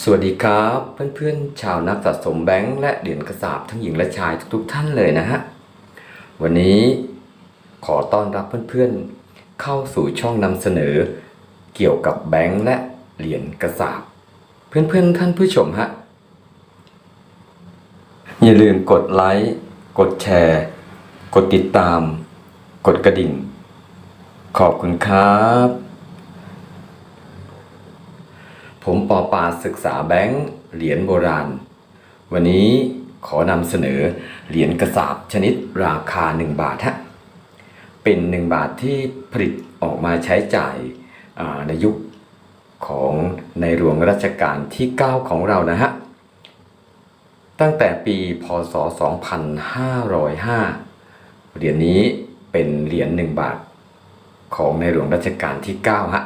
สวัสดีครับเพื่อนๆ ชาวนักสะสมแบงค์และเหรียญกระสาบทั้งหญิงและชายทุกๆท่านเลยนะฮะ วันนี้ขอต้อนรับเพื่อนๆ เข้าสู่ช่องนำเสนอ เกี่ยวกับแบงค์และเหรียญกระสาบ เพื่อนๆ ท่านผู้ชมฮะ อย่าลืมกดไลค์ กดแชร์ กดติดตาม กดกระดิ่ง ขอบคุณครับ ผมปอปาศึกษาแบงค์เหรียญโบราณ วันนี้ขอนำเสนอเหรียญกระสาบชนิดราคา 1 บาทฮะเป็น 1 บาทที่ผลิตออกมาใช้จ่ายในยุคของในหลวงรัชกาลที่ 9 ของเรานะฮะ ตั้งแต่ปีพศ 2505 เหรียญนี้เป็นเหรียญ1บาทของในหลวงรัชกาลที่ 9 ฮะ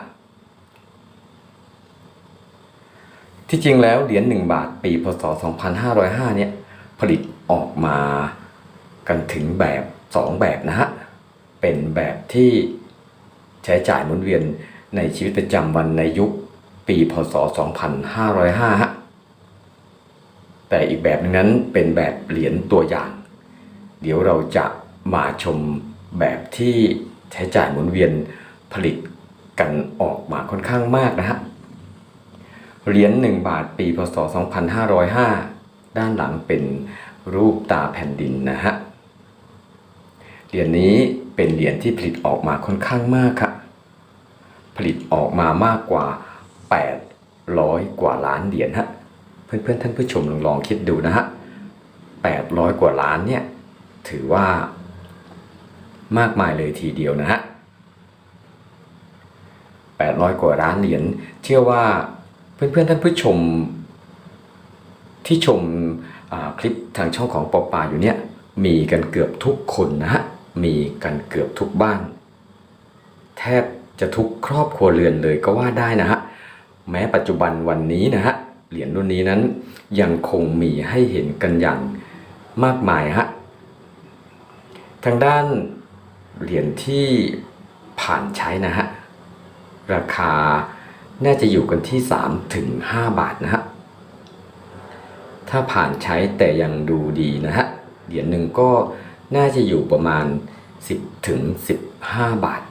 ที่จริงแล้วเหรียญ1บาทปีพศ 2505 เนี่ยผลิตออกมากันถึงแบบ 2 แบบนะฮะ เป็นแบบที่ใช้จ่ายหมุนเวียนในชีวิตประจำวันในยุคปีพศ 2505ฮะแต่อีกแบบนึงนั้นเป็นแบบเหรียญตัวอย่าง เดี๋ยวเราจะมาชมแบบที่ใช้จ่ายหมุนเวียนผลิตกันออกมาค่อนข้างมากนะฮะ เหรียญ1บาทปีพศ 2505 ด้านหลังเป็นรูปตาแผ่นดินนะฮะ เหรียญนี้เป็นเหรียญที่ผลิตออกมาค่อนข้างมากครับผลิตออกมามากกว่า 800 กว่าล้านเหรียญฮะ เพื่อนๆท่านผู้ชมลองลองคิดดูนะฮะ 800 กว่าล้านเนี่ยถือว่ามากมายเลยทีเดียวนะฮะ 800 กว่าล้านเหรียญเชื่อว่า เพื่อนๆท่านผู้ชมที่ชมคลิปทางช่องของปอปาอยู่เนี่ยมีกันเกือบทุกคนนะฮะมีกันเกือบทุกบ้าน แทบจะทุกครอบครัวเรือนเลยก็ว่าได้นะฮะแม้ปัจจุบันวันนี้นะฮะเหรียญรุ่นนี้นั้นยังคงมีให้เห็นกันอย่างมากมายฮะทางด้านเหรียญที่ผ่านใช้นะฮะราคา น่าจะอยู่กันที่ 3 ถึง 5 บาทนะฮะ ถ้าผ่านใช้แต่ยังดูดีนะฮะ เหรียญหนึ่งก็น่าจะอยู่ประมาณ 10 ถึง 15 บาท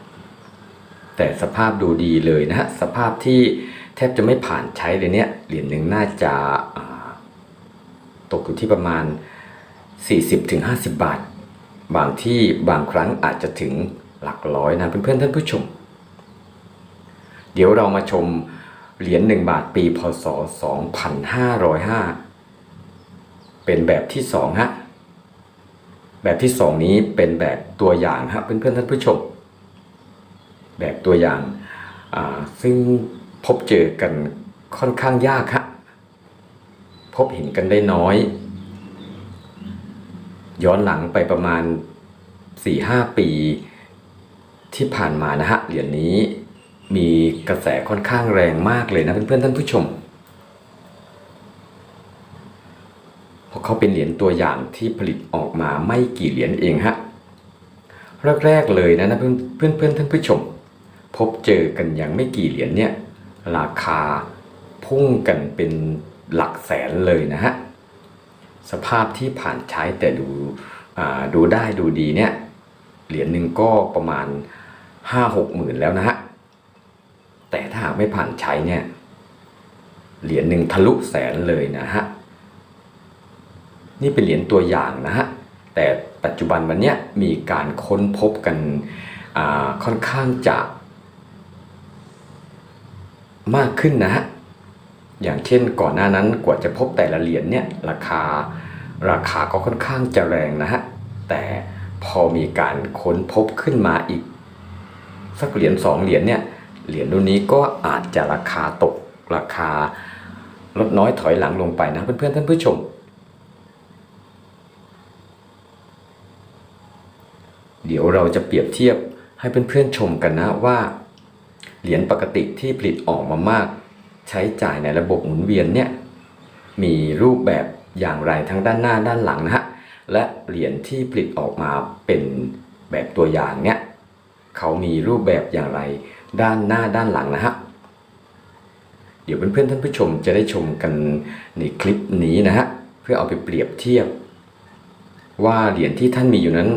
แต่สภาพดูดีเลยนะฮะ สภาพที่แทบจะไม่ผ่านใช้เลยเนี่ยเหรียญหนึ่งน่าจะาตกอยู่ที่ประมาณ 40ถึง50 บาท บางที่บางครั้งอาจจะถึงหลักร้อยนะเพื่อนๆท่านผู้ชม เดี๋ยวเรามาชมเหรียญ1บาทปีพศ 2505 เป็นแบบที่2ฮะแบบที่ 2 นี้เป็นแบบตัวอย่างฮะเพื่อนๆท่านผู้ชม แบบตัวอย่างาซึ่งพบเจอกันค่อนข้างยากฮะพบเห็นกันได้น้อย ย้อนหลังไปประมาณ 4-5 ปีที่ผ่านมานะฮะเหรียญนี้ มีกระแสค่อนข้างแรงมากเลยนะเพื่อนๆท่านผู้ชมเพราะเขาเป็นเหรียญตัวอย่างที่ผลิตออกมาไม่กี่เหรียญเองฮะแรกๆเลยนะนะเพื่อนเพื่อนๆท่านผู้ชม พบเจอกันอย่างไม่กี่เหรียญเนี่ยราคาพุ่งกันเป็นหลักแสนเลยนะฮะสภาพที่ผ่านใช้แต่ดูอ่าดูได้ดูดีเนี่ยเหรียญหนึ่งก็ประมาณ 5 6หมื่นแล้วนะฮะ ไม่ผ่านใช้เนี่ยเหรียญหนึ่งทะลุแสนเลยนะฮะนี่เป็นเหรียญตัวอย่างนะฮะแต่ปัจจุบันวันนี้มีการค้นพบกันค่อนข้างจะมากขึ้นนะฮะอย่างเช่นก่อนหน้านั้นกว่าจะพบแต่ละเหรียญเนี่ยราคาราคาก็ค่อนข้างจะแรงนะฮะแต่พอมีการค้นพบขึ้นมาอีก สักเหรียญสองเหรียญเนี่ย เหรียญรุ่นนี้ก็อาจจะราคาตกราคาลดน้อยถอยหลังลงไปนะเพื่อนๆท่านผู้ชม เดี๋ยวเราจะเปรียบเทียบให้เพื่อนๆชมกันนะว่าเหรียญปกติที่ผลิตออกมามาก ใช้จ่ายในระบบหมุนเวียนเนี่ยมีรูปแบบอย่างไรทั้งด้านหน้าด้านหลังนะฮะและเหรียญที่ผลิตออกมาเป็นแบบตัวอย่างเนี่ยเขามีรูปแบบอย่างไร ด้านหน้าด้านหลังนะฮะเดี๋ยวเพื่อนๆท่านผู้ชมจะได้ชมกันในคลิปนี้นะฮะเพื่อเอาไปเปรียบเทียบ ว่าเหรียญที่ท่านมีอยู่นั้น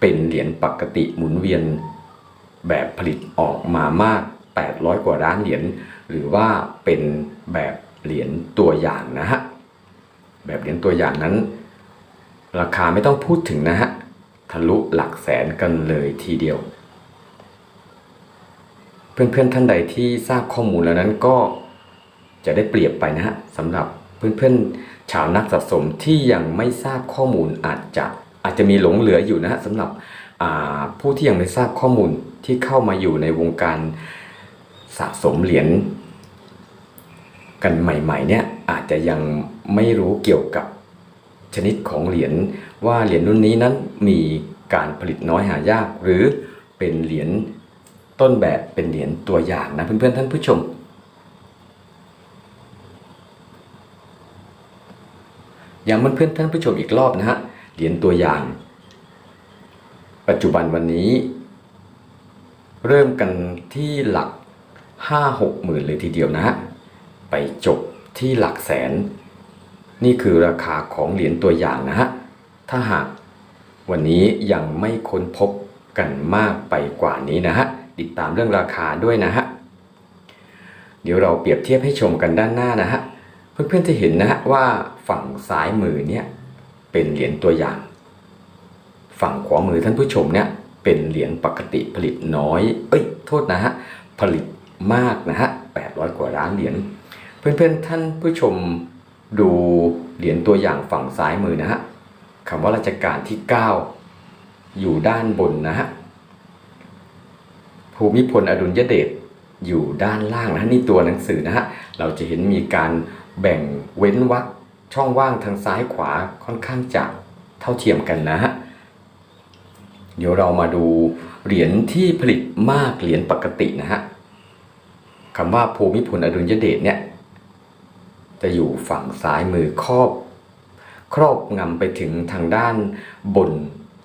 เป็นเหรียญปกติหมุนเวียน แบบผลิตออกมามาก 800 กว่าล้านเหรียญหรือว่าเป็นแบบเหรียญตัวอย่างนะฮะแบบเหรียญตัวอย่างนั้น ราคาไม่ต้องพูดถึงนะฮะทะลุหลักแสนกันเลยทีเดียว เพื่อนๆท่านใดที่ทราบข้อมูลแล้วนั้นก็จะได้เปรียบไปนะฮะสำหรับเพื่อนๆชาวนักสะสมที่ยังไม่ทราบข้อมูลอาจจะอาจจะมีหลงเหลืออยู่นะฮะสำหรับผู้ที่ยังไม่ทราบข้อมูลที่เข้ามาอยู่ในวงการสะสมเหรียญกันใหม่ๆเนี่ยอาจจะยังไม่รู้เกี่ยวกับชนิดของเหรียญว่าเหรียญรุ่นนี้นั้นมีการผลิตน้อยหายาก หรือเป็นเหรียญ ต้นแบบเป็นเหรียญตัวอย่างนะเพื่อนๆท่านผู้ชมย้ำเพื่อนๆท่านผู้ชมอีกรอบนะฮะเหรียญตัวอย่าง ปัจจุบันวันนี้ เริ่มกันที่หลัก 5 6หมื่นเลยทีเดียวนะฮะไปจบที่หลักแสน นี่คือราคาของเหรียญตัวอย่างนะฮะถ้าหากวันนี้ยังไม่ค้นพบกันมากไปกว่านี้นะฮะ ติดตามเรื่องราคาด้วยนะฮะ เดี๋ยวเราเปรียบเทียบให้ชมกันด้านหน้านะฮะ เพื่อนๆจะเห็นนะฮะว่าฝั่งซ้ายมือเนี่ยเป็นเหรียญตัวอย่าง ฝั่งขวามือท่านผู้ชมเนี่ยเป็นเหรียญปกติผลิตน้อย เอ้ย โทษนะฮะ ผลิตมากนะฮะ800 กว่าล้านเหรียญ เพื่อนๆท่านผู้ชมดูเหรียญตัวอย่างฝั่งซ้ายมือนะฮะคำว่าราชการที่ 9 อยู่ด้านบนนะฮะ ภูมิพลอดุลยเดชอยู่ด้านล่างนะฮะนี่ตัวหนังสือนะฮะเราจะเห็นมีการแบ่งเว้นวรรคช่องว่างทางซ้ายขวาค่อนข้างจะเท่าเทียมกันนะฮะเดี๋ยวเรามาดูเหรียญที่ผลิตมากเหรียญปกตินะฮะคำว่าภูมิพลอดุลยเดชเนี่ยจะอยู่ฝั่งซ้ายมือครอบ ครอบงำไปถึงทางด้านบน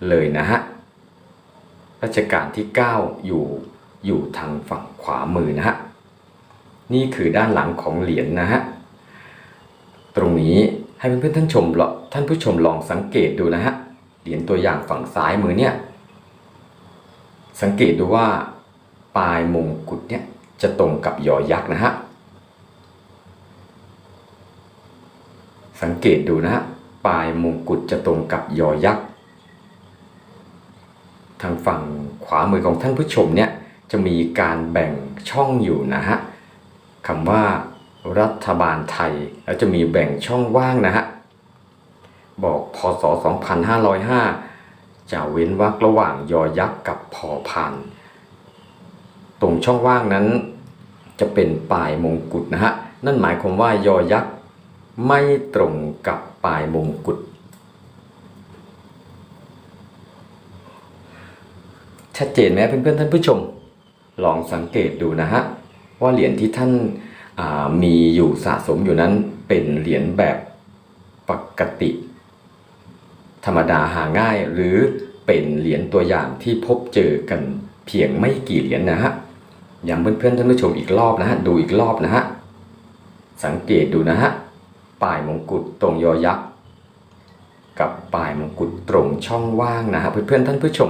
เลยนะฮะรัชกาลที่ 9 อยู่ อยู่ทางฝั่งขวามือนะฮะ นี่คือด้านหลังของเหรียญนะฮะ ตรงนี้ให้เพื่อนๆท่านชมท่านผู้ชมลองสังเกตดูนะฮะ เหรียญตัวอย่างฝั่งซ้ายมือเนี่ย สังเกตดูว่าปลายมงกุฎเนี่ยจะตรงกับยอยักษ์นะฮะ สังเกตดูนะฮะ ปลายมงกุฎจะตรงกับยอยักษ์ ทางฝั่งขวามือของท่านผู้ชมเนี่ย จะมีการแบ่งช่องอยู่นะฮะคำว่ารัฐบาลไทย แล้วจะมีแบ่งช่องว่างนะฮะบอกพศ 2505 จะเว้นวรรคระหว่างยอยักษ์กับพอพานตรงช่องว่างนั้นจะเป็นปลายมงกุฎนะฮะนั่นหมายความว่ายอยักษ์ไม่ตรงกับปลายมงกุฎชัดเจนไหมเพื่อนๆท่านผู้ชม ลองสังเกตดูนะฮะว่าเหรียญที่ท่านมีอยู่สะสมอยู่นั้นเป็นเหรียญแบบปกติ ธรรมดาหาง่ายหรือเป็นเหรียญตัวอย่างที่พบเจอกันเพียงไม่กี่เหรียญนะฮะย้ำเพื่อนๆท่านผู้ชมอีกรอบนะฮะดูอีกรอบนะฮะสังเกตดูนะฮะปลายมงกุฎตรงยอยักษ์กับปลายมงกุฎตรงช่องว่างนะฮะเพื่อนๆท่านผู้ชม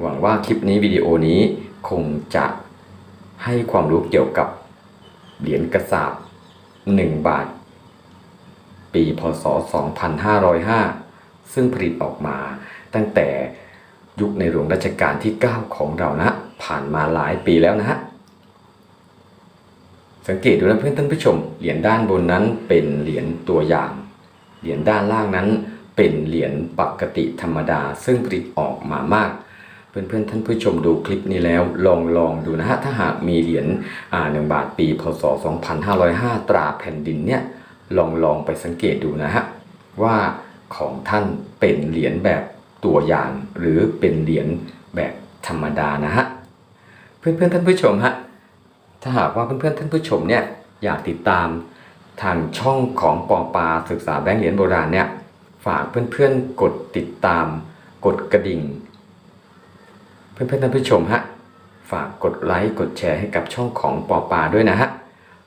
หวังว่าคลิปนี้วิดีโอนี้คงจะให้ความรู้เกี่ยวกับเหรียญกระสาบ1 บาท ปีพศ 2505 ซึ่งผลิตออกมาตั้งแต่ยุคในหลวงรัชกาลที่ 9 ของเรานะ ผ่านมาหลายปีแล้วนะฮะ สังเกตดูนะเพื่อนท่านผู้ชม เหรียญด้านบนนั้นเป็นเหรียญตัวอย่าง เหรียญด้านล่างนั้นเป็นเหรียญปกติธรรมดา ซึ่งผลิตออกมามาก เพื่อนๆท่านผู้ชมดูคลิปนี้แล้วลองลองดูนะฮะถ้าหากมีเหรียญอ่าหนึ่งบาทปีพศ 2505 ตราแผ่นดินเนี่ยลองลองไปสังเกตดูนะฮะว่าของท่านเป็นเหรียญแบบตัวอย่างหรือเป็นเหรียญแบบธรรมดานะฮะเพื่อนๆท่านผู้ชมฮะถ้าหากว่าเพื่อนๆท่านผู้ชมเนี่ยอยากติดตามทางช่องของปอปาศึกษาแบงค์เหรียญโบราณเนี่ยฝากเพื่อนๆกดติดตามกดกระดิ่ง เพื่อนๆท่านผู้ชมฮะฝากกดไลค์กดแชร์ให้กับช่องของปอปาด้วยนะฮะ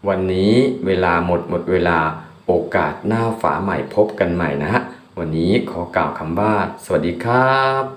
วันนี้เวลาหมดหมดเวลาโอกาสหน้าฝาใหม่พบกันใหม่นะฮะวันนี้ขอกล่าวคำว่า สวัสดีครับ